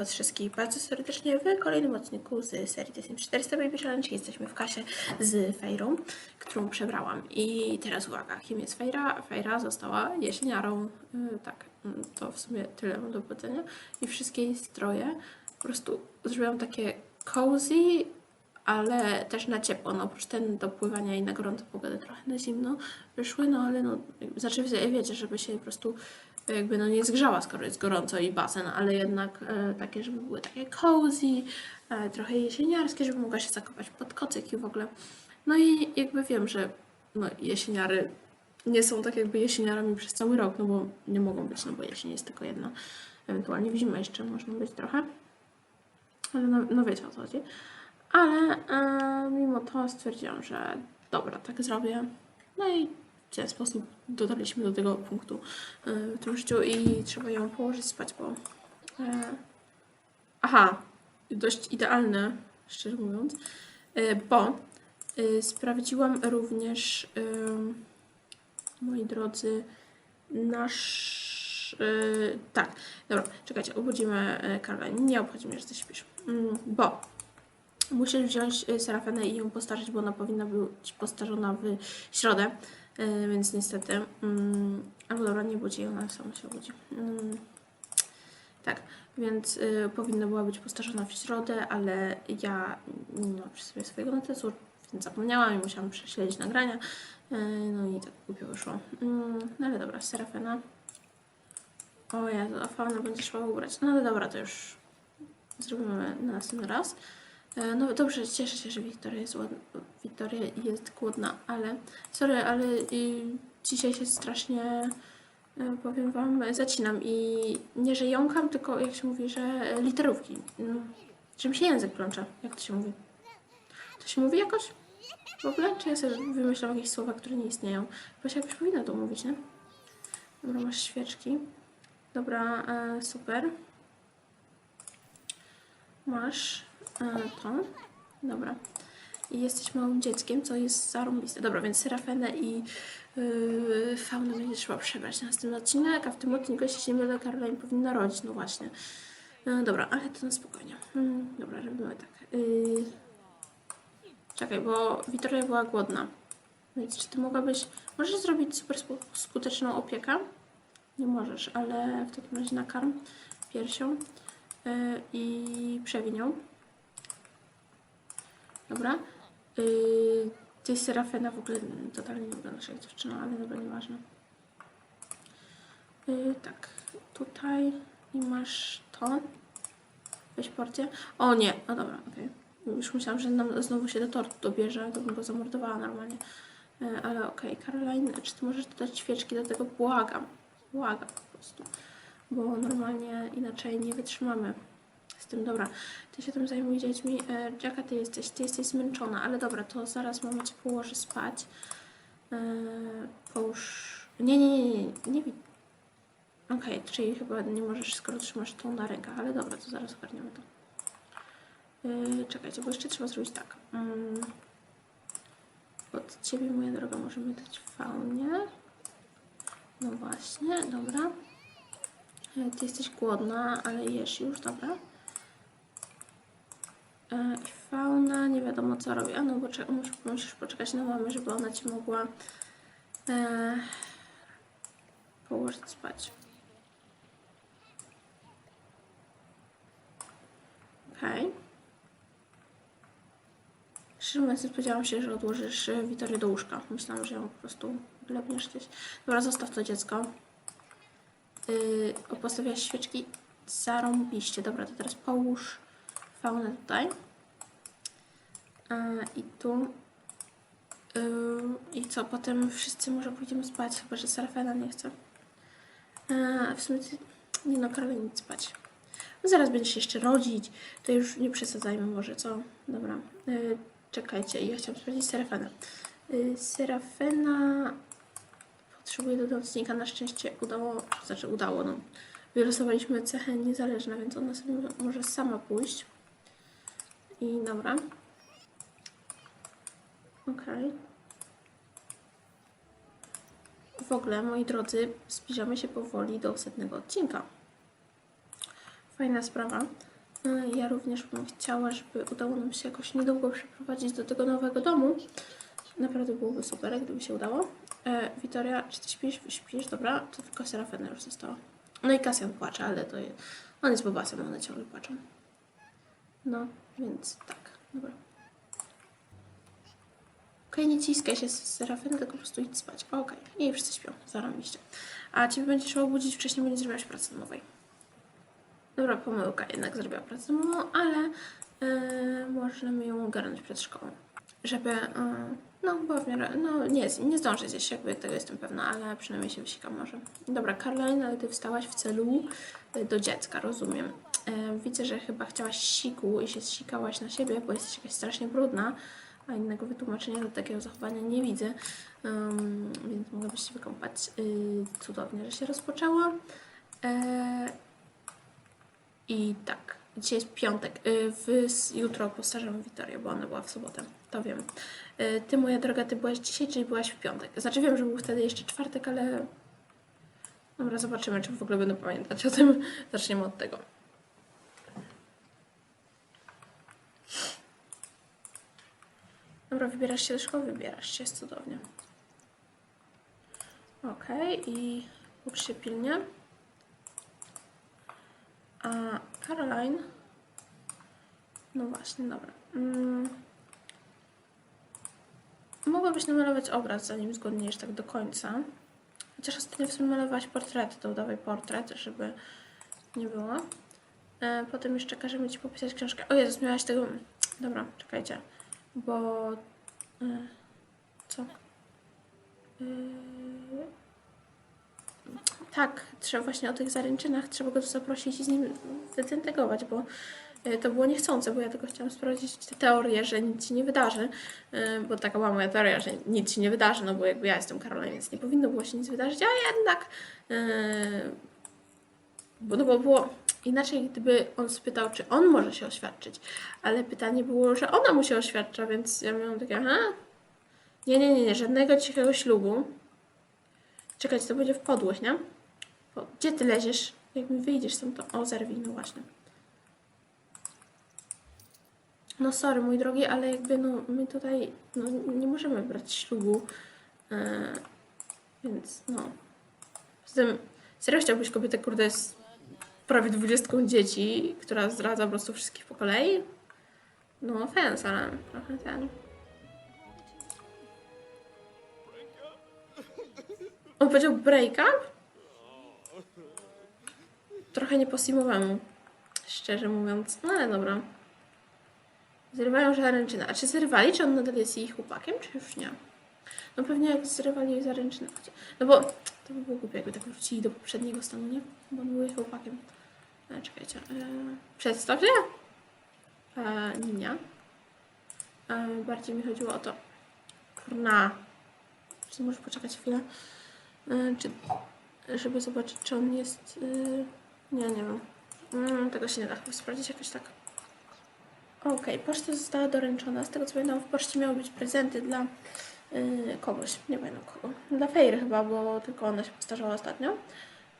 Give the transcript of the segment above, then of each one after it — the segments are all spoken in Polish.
Was wszystkich bardzo serdecznie w kolejnym odcinku z serii Disney 400 Baby Challenge. Jesteśmy w kasie z Fejrą, którą przebrałam. I teraz uwaga, kim jest Fejra? Fejra została jesieniarą. Yy, tak, yy, to w sumie tyle mam do powiedzenia. I wszystkie jej stroje po prostu zrobiłam takie cozy, ale też na ciepło. No, oprócz ten do pływania i na gorącą pogodę trochę na zimno wyszły, no ale no, znaczy wie- wiecie, żeby się po prostu jakby no nie zgrzała, skoro jest gorąco i basen, ale jednak e, takie, żeby były takie cozy, e, trochę jesieniarskie, żeby mogła się zakopać pod kocyk i w ogóle. No i jakby wiem, że no, jesieniary nie są tak jakby jesieniarami przez cały rok, no bo nie mogą być, no bo jesień jest tylko jedna. Ewentualnie w zimę jeszcze można być trochę. Ale no, no wiecie o co chodzi. Ale e, mimo to stwierdziłam, że dobra, tak zrobię. No i w ten sposób dotarliśmy do tego punktu w tym życiu i trzeba ją położyć spać, bo... E, aha, dość idealne, szczerze mówiąc, e, bo e, sprawdziłam również, moi drodzy, nasz... tak, dobra, czekajcie, obudzimy Caroline. Nie obchodzi mnie, że ty śpisz. Mm, bo musisz wziąć Serafenę i ją postarzyć, bo ona powinna być postarzona w środę, e, więc niestety... Mm, albo dobra, nie budzi, ona sama się budzi. Mm, tak, więc y, powinna była być postarzona w środę, ale ja nie mam przy sobie swojego notesu, więc zapomniałam i musiałam prześledzić nagrania. Y, no i tak głupio wyszło. Mm, no ale dobra, Serafena. O Jezu, a będzie trzeba ubrać. No ale dobra, to już zrobimy na następny raz. E, No dobrze, cieszę się, że Wiktoria jest, ładna, Wiktoria jest głodna, ale sorry, ale dzisiaj się strasznie, e, powiem Wam, zacinam i nie, że jąkam, tylko jak się mówi, że literówki, no, że mi się język plącze, jak to się mówi. To się mówi jakoś? W ogóle? Czy ja sobie wymyślam jakieś słowa, które nie istnieją? Się jakoś powinno to mówić, nie? Dobra, masz świeczki. Dobra, e, super. Masz to. Dobra. I jesteś małym dzieckiem, co jest zarąbiste. Dobra, więc Serafenę i yy, Faunę będzie trzeba przebrać na następny odcinek, a w tym odcinku jeszcze się nie mylę, Caroline powinna rodzić, no właśnie. E, dobra, ale to na spokojnie. Mm, dobra, robimy tak. Yy, czekaj, bo Wiktoria była głodna. Więc czy ty mogłabyś... Możesz zrobić super sku- skuteczną opiekę? Nie możesz, ale w takim razie nakarm piersią yy, i przewinią. Dobra. Yy, ty Serafena w ogóle totalnie nie wyglądasz jak dziewczyna, ale dobra, nieważne. Yy, tak, tutaj i masz to. Weź porcję. O nie, no dobra, okej. Już myślałam, że nam znowu się do tortu dobierze, to bym go zamordowała normalnie. Yy, ale okej, Caroline, czy ty możesz dodać świeczki do tego? Błagam, błagam po prostu. Bo normalnie inaczej nie wytrzymamy z tym, dobra, ty się tym zajmuj dziećmi. E, Jacka, ty jesteś, ty jesteś zmęczona, ale dobra, to zaraz mama cię położy spać. E, połóż... Nie, nie, nie, nie, nie, nie Okej, czyli chyba nie możesz, skoro trzymasz tą na rękach, ale dobra, to zaraz ogarniemy to. E, czekajcie, bo jeszcze trzeba zrobić tak. Mm. Od ciebie, moja droga, możemy dać faunie. No właśnie, dobra. E, Ty jesteś głodna, ale jesz już, dobra. E, I fauna, nie wiadomo co robi. A no, bo musisz, musisz poczekać na mamę, żeby ona ci mogła e, położyć spać. Okej. Szczerze mówiąc, spodziewałam się, że odłożysz e, Wiktorię do łóżka. Myślałam, że ją po prostu wlepniesz gdzieś. Dobra, zostaw to dziecko. Yy, świeczki zarąbiście. Dobra, to teraz połóż faunę tutaj. I tu. I co, potem wszyscy może pójdziemy spać, chyba że Serafena nie chce. Yy, w sumie nie no, Karolina nic spać. No zaraz będziesz jeszcze rodzić, to już nie przesadzajmy może, co? Dobra, yy, czekajcie, ja chciałam sprawdzić Serafenę. Yy, Serafena potrzebuję do nocnika, na szczęście udało, znaczy udało, no. Wylosowaliśmy cechę niezależne, więc ona sobie może sama pójść. I dobra. Okej. W ogóle, moi drodzy, zbliżamy się powoli do setnego odcinka. fajna sprawa. E, Ja również bym chciała, żeby udało nam się jakoś niedługo przeprowadzić do tego nowego domu. Naprawdę byłoby super, gdyby się udało. E, Witoria, czy ty śpisz? Śpisz, dobra. To tylko Serafina już została. No i Kasjan płacze, ale to jest... On jest bobasem, one ciągle płaczą. No, więc tak, dobra. Okej, nie ciskaj się z Serafiny, tylko po prostu idź spać. Okej, i wszyscy śpią, zarobiście. A ciebie będzie trzeba obudzić wcześniej, bo nie zrobiłaś pracy domowej. Dobra, pomyłka, jednak zrobiła pracę domową, ale yy, możemy ją ogarnąć przed szkołą. Żeby, yy, no bo w miarę, no nie, nie zdążę gdzieś, jakby tego jestem pewna, ale przynajmniej się wysikam może. Dobra, Caroline, ale ty wstałaś w celu do dziecka, rozumiem. Yy, widzę, że chyba chciałaś siku i się zsikałaś na siebie, bo jesteś jakaś strasznie brudna, a innego wytłumaczenia do takiego zachowania nie widzę, Ym, więc mogłabyś się wykąpać. Yy, cudownie, że się rozpoczęło. Yy, i tak, dzisiaj jest piątek. Y, W, jutro postarzamy Wiktorię, bo ona była w sobotę. To wiem. Y, Ty, moja droga, ty byłaś dzisiaj, czyli byłaś w piątek. Znaczy wiem, że był wtedy jeszcze czwartek, ale... Dobra, zobaczymy, czy w ogóle będę pamiętać o tym. Zaczniemy od tego. Dobra, wybierasz się do? Wybierasz się, jest cudownie. Okej, i ucz się pilnie. A Caroline. No właśnie, dobra. Mm. Mogłabyś namalować obraz, zanim zgodniejesz tak do końca. Chociaż ostatnio w sumie malowałaś portrety, to udawaj portret, żeby nie było. E, potem jeszcze każemy Ci popisać książkę. O Jezus, miałaś tego... Dobra, czekajcie. Bo... E, co? E, tak, trzeba właśnie o tych zaręczynach, trzeba go zaprosić i z nim wycentegować, bo y, to było niechcące, bo ja tylko chciałam sprawdzić tę teorię, że nic się nie wydarzy, bo taka była moja teoria, że nic się nie wydarzy, no bo jakby ja jestem Karolem, więc nie powinno było się nic wydarzyć, a jednak bo, no bo było inaczej, gdyby on spytał, czy on może się oświadczyć, ale pytanie było, że ona mu się oświadcza, więc ja miałam takie, aha, nie, nie, nie, nie, żadnego cichego ślubu. Czekajcie, to będzie w podłość, nie? Po, gdzie ty leziesz? Jak mi wyjdziesz stąd, to... O, zerwij, no właśnie. No sorry, mój drogi, ale jakby no my tutaj no, nie możemy brać ślubu. E, więc no. Z tym, serio chciałbyś kobietę, kurde, z prawie dwudziestką dzieci, która zdradza po prostu wszystkich po kolei? No offense, ale trochę ten... On powiedział break up? Trochę nie mu, szczerze mówiąc. No ale dobra. Zrywają zaręczynę. A czy zrywali? Czy on nadal jest jej chłopakiem, czy już nie? No pewnie jak zrywali jej zaręczynę. No bo to by było głupie, jakby tak wrócili do poprzedniego stanu, nie? Bo on był chłopakiem. Czekajcie. E, przedstaw się. E. E, bardziej mi chodziło o to. Kurna. Czy możesz poczekać chwilę? E, czy, żeby zobaczyć, czy on jest. y, nie, nie wiem. Mm, tego się nie da chyba sprawdzić jakoś tak. Okej, poczta została doręczona. Z tego co pamiętam, w poczcie miały być prezenty dla kogoś. Nie pamiętam kogo. Dla Fejry chyba, bo tylko ona się postarzała ostatnio.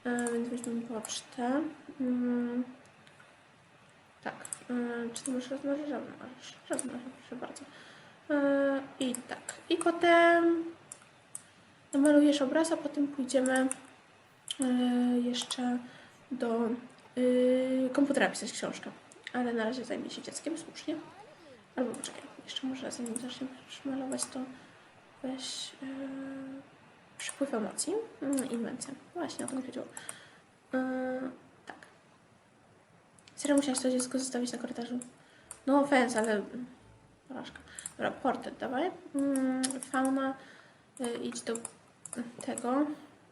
E, więc weźmiemy pocztę. Mm, tak. E, czy możesz rozmawiać? Żadne możesz. Żadne, proszę bardzo. E, I tak. I potem namalujesz obraz, a potem pójdziemy jeszcze do komputera pisać książkę. Ale na razie zajmie się dzieckiem, słusznie. Albo poczekaj, jeszcze może zanim zaczniesz malować, to weź przypływ emocji, mm, inwencja. Właśnie o to mi chodziło. Y, tak. Serio musiałaś to dziecko zostawić na korytarzu? No offense, ale... Porażka. Dobra, portret dawaj. Mm, fauna, y, idź do tego.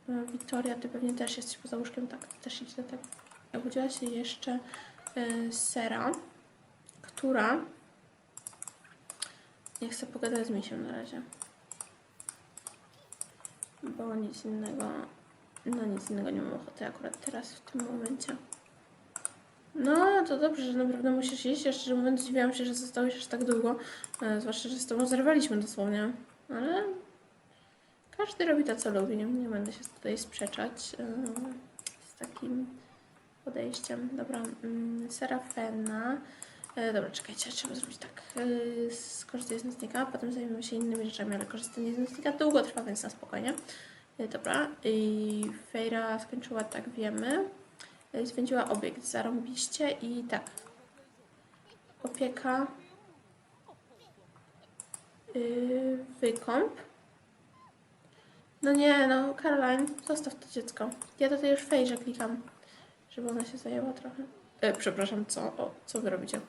Y, Wiktoria, ty pewnie też jesteś poza łóżkiem, tak, też idź do tego. Obudziła się jeszcze y, Sera, która nie chce pogadać z misiem na razie. Bo nic innego, no nic innego nie mam ochoty akurat teraz w tym momencie. No, to dobrze, że naprawdę musisz iść. Ja szczerze mówiąc zdziwiłam się, że zostałeś aż tak długo. E, zwłaszcza, że z tobą zerwaliśmy dosłownie. Ale każdy robi to, co lubi. Nie, nie będę się tutaj sprzeczać e, z takim podejściem. Dobra, mm, Serafena. E, dobra, czekajcie, trzeba zrobić tak. E, skorzystaj z nocnika, potem zajmiemy się innymi rzeczami, ale korzystanie z nocnika długo trwa, więc na spokojnie. E, dobra, i Fejra skończyła, tak wiemy. E, Zwędziła obiekt, zarąbiście i tak. Opieka. Yy, wykąp. No nie, no, Caroline, zostaw to dziecko. Ja tutaj już Fejrze klikam, żeby ona się zajęła trochę. E, przepraszam, co? O, co wy robicie?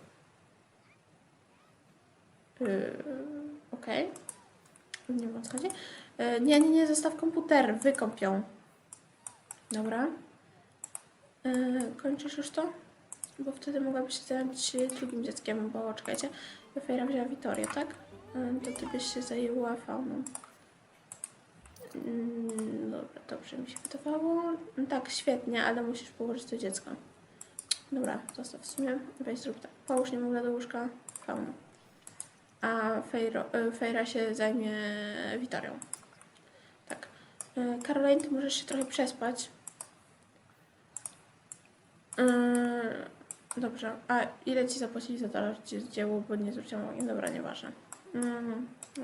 Yy, Okej. Nie wiem o co chodzi. E, nie, nie, nie, zostaw komputer, wykąp. Dobra. E, kończysz już to? Bo wtedy mogłabyś się zająć drugim dzieckiem, bo czekajcie. Fejra wzięła Wiktorię, tak? E, To ty byś się zajęła fauną. Mm, Dobra, dobrze mi się wydawało. No Tak, świetnie, ale musisz położyć to dziecko. Dobra, zostaw w sumie. Weź zrób tak. Połóż niemowlę do łóżka, fauna. A Fejro, e, Fejra się zajmie Witarią. Tak. E, Caroline, ty możesz się trochę przespać. Yy, Dobrze, a ile ci zapłacili za to dzieło, bo nie zwróciłam uwagi? Dobra, nieważne.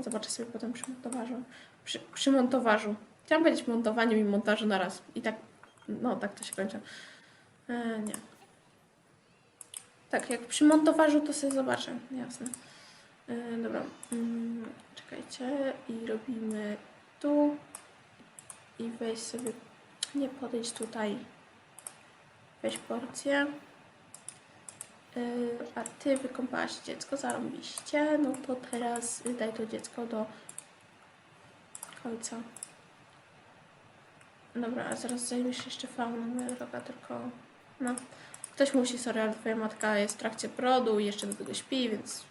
Zobaczę sobie potem przy montażu. Przy, przy montażu. Chciałam powiedzieć montowaniu i montażu na raz. I tak, no tak to się kończy. E, nie. Tak, jak przy montażu to sobie zobaczę, jasne. E, dobra, mm, czekajcie i robimy tu i weź sobie, nie podejdź tutaj, weź porcję. Yy, a ty wykąpałaś dziecko, zarąbiście, no to teraz daj to dziecko do końca. Dobra, a zaraz zajmiesz jeszcze fauną, droga, tylko no. Ktoś musi, sorry, ale twoja matka jest w trakcie produ i jeszcze do tego śpi, więc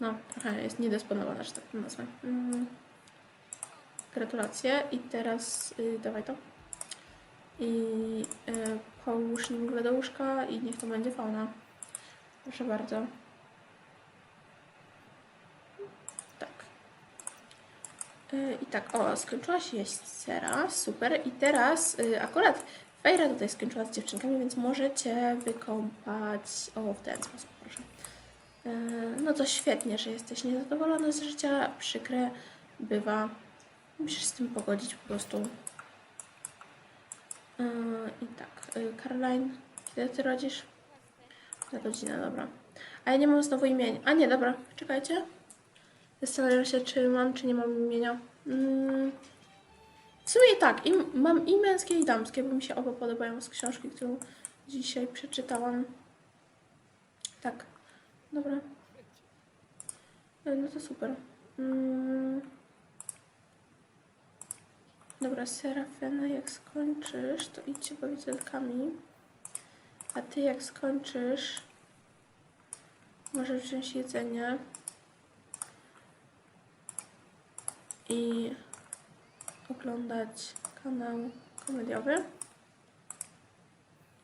no, jest niedysponowana, że tak to nazwę. Mm. Gratulacje i teraz yy, dawaj to. I yy, połóż nim do łóżka i niech to będzie fauna. Proszę bardzo. Tak. Yy, I tak, o, skończyłaś jeść sera, super. I teraz yy, akurat Fejra tutaj skończyła z dziewczynkami, więc możecie wykąpać, o, w ten sposób, proszę. Yy, no to świetnie, że jesteś niezadowolona z życia, przykre bywa. Musisz z tym pogodzić po prostu. Yy, I tak, yy, Caroline, kiedy ty rodzisz? Za godzinę, dobra. A ja nie mam znowu imienia. A nie, dobra, czekajcie. Zastanawiam się, czy mam, czy nie mam imienia. Mm. W sumie tak, mam i męskie, i damskie, bo mi się oba podobają z książki, którą dzisiaj przeczytałam. Tak, dobra. Yy, No to super. Mm. Dobra, Serafena, jak skończysz, to idźcie bawić z elkami. A ty jak skończysz, możesz wziąć jedzenie i oglądać kanał komediowy.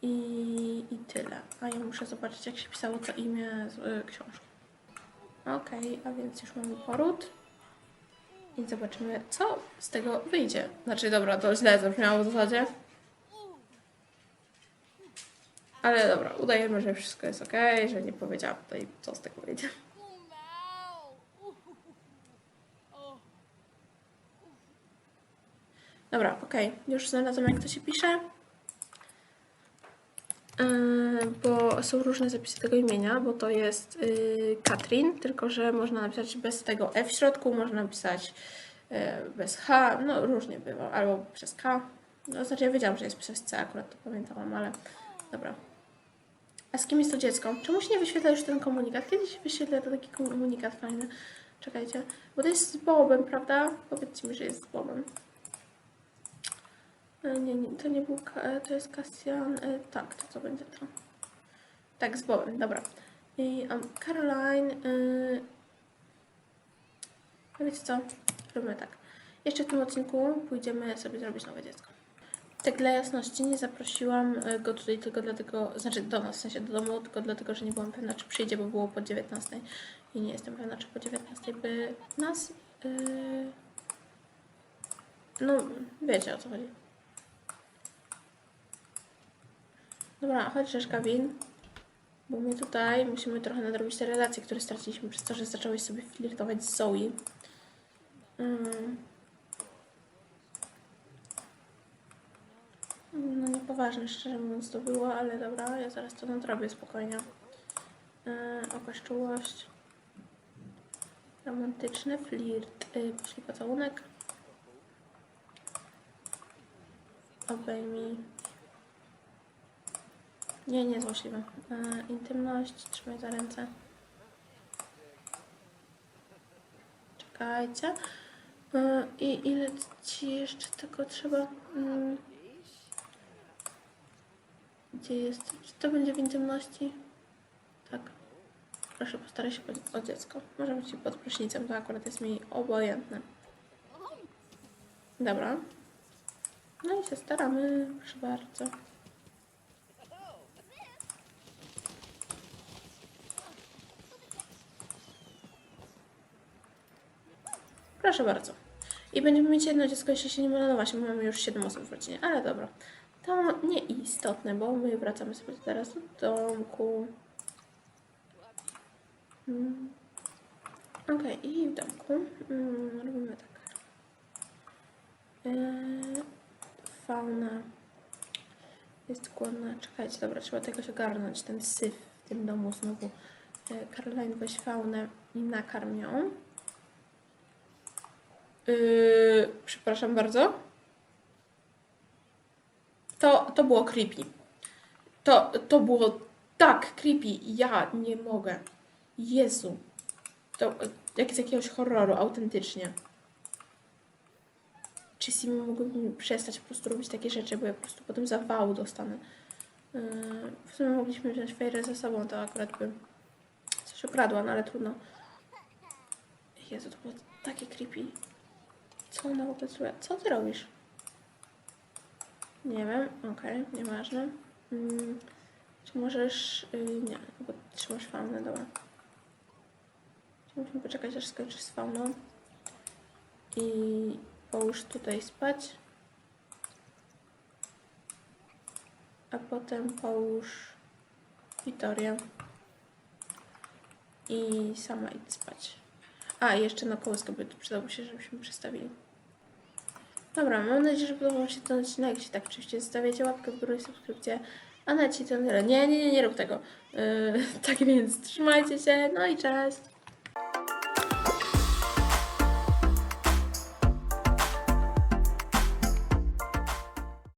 I, I tyle. A ja muszę zobaczyć, jak się pisało to imię z y, książki. Okej, a więc już mamy poród. I zobaczymy, co z tego wyjdzie. Znaczy, dobra, to źle zabrzmiało w zasadzie. Ale dobra, udajemy, że wszystko jest ok, że nie powiedziałam tutaj, co z tego wyjdzie. Dobra, okej, już znalazłam, jak to się pisze. Yy, bo są różne zapisy tego imienia, bo to jest yy, Katrin, tylko że można napisać bez tego F w środku, można napisać yy, bez H, no różnie bywa, albo przez K. No, znaczy ja wiedziałam, że jest przez C, akurat to pamiętałam, ale dobra. A z kim jest to dziecko? Czemu się nie wyświetla już ten komunikat? Kiedyś wyświetla to taki komunikat fajny. Czekajcie, bo to jest z Bobem, prawda? Powiedzcie mi, że jest z Bobem. E, Nie, nie, to nie był, e, to jest Kasjan, e, tak, to co będzie to? Tak, z Bobem, dobra. I um, Caroline, y, a wiecie co, robimy tak. Jeszcze w tym odcinku pójdziemy sobie zrobić nowe dziecko. Tak dla jasności nie zaprosiłam go tutaj tylko dlatego, znaczy do nas, w sensie do domu, tylko dlatego, że nie byłam pewna, czy przyjdzie, bo było po 19 i nie jestem pewna, czy po 19 by nas, y, no wiecie o co chodzi. Dobra, chodź Rzeszka Win. Bo my tutaj musimy trochę nadrobić te relacje, które straciliśmy przez to, że zacząłeś sobie flirtować z Zoe. Mm. No niepoważne, szczerze mówiąc to było, ale dobra, ja zaraz to nadrobię spokojnie. Yy, okaźczułość. Romantyczny flirt. Yy, poszli pocałunek. Obejmij. Nie, nie złośliwe. Yy, intymność, trzymaj za ręce. Czekajcie. Yy, I ile ci jeszcze tego trzeba? Yy. Gdzie jest? Czy to będzie w intymności? Tak. Proszę, postaraj się o dziecko. Może być pod prysznicem, to akurat jest mi obojętne. Dobra. No i się staramy, proszę bardzo. Proszę bardzo. I będziemy mieć jedno dziecko, jeśli się nie mylę, no właśnie, mamy już 7 osób w rodzinie, ale dobra. To nieistotne, bo my wracamy sobie teraz do domku. Mm. Okej, i w domku mm, robimy tak. Yy, fauna jest głodna. Czekajcie, dobra, trzeba to jakoś ogarnąć, ten syf w tym domu znowu. Yy, Caroline, weź faunę i nakarm ją. Yy, przepraszam bardzo. To, to było creepy. To, to było tak creepy. Ja nie mogę. Jezu. To jak z jakiegoś horroru, autentycznie. Czy Simi mógłby przestać po prostu robić takie rzeczy, bo ja po prostu potem zawału dostanę. Yy, w sumie mogliśmy wziąć Fejrę ze sobą, to akurat by coś ukradła, no ale trudno. Jezu, to było takie creepy. Co ona w ogóle zrobiła? Co ty robisz? Nie wiem, okej, nieważne. Mm, czy możesz... Yy, nie, bo trzymasz faunę, dobra. Musimy poczekać, aż skończysz z fauną. I połóż tutaj spać. A potem połóż Wiktorię. I sama idź spać. A, jeszcze na kołyskę by przydało się, żebyśmy przestawili. Dobra, mam nadzieję, że podobał się ten odcinek. Jeśli tak, oczywiście zostawiacie łapkę w górę i subskrypcję. A na ci to tyle. Nie, nie, nie, nie rób tego. Yy, tak więc trzymajcie się, no i cześć!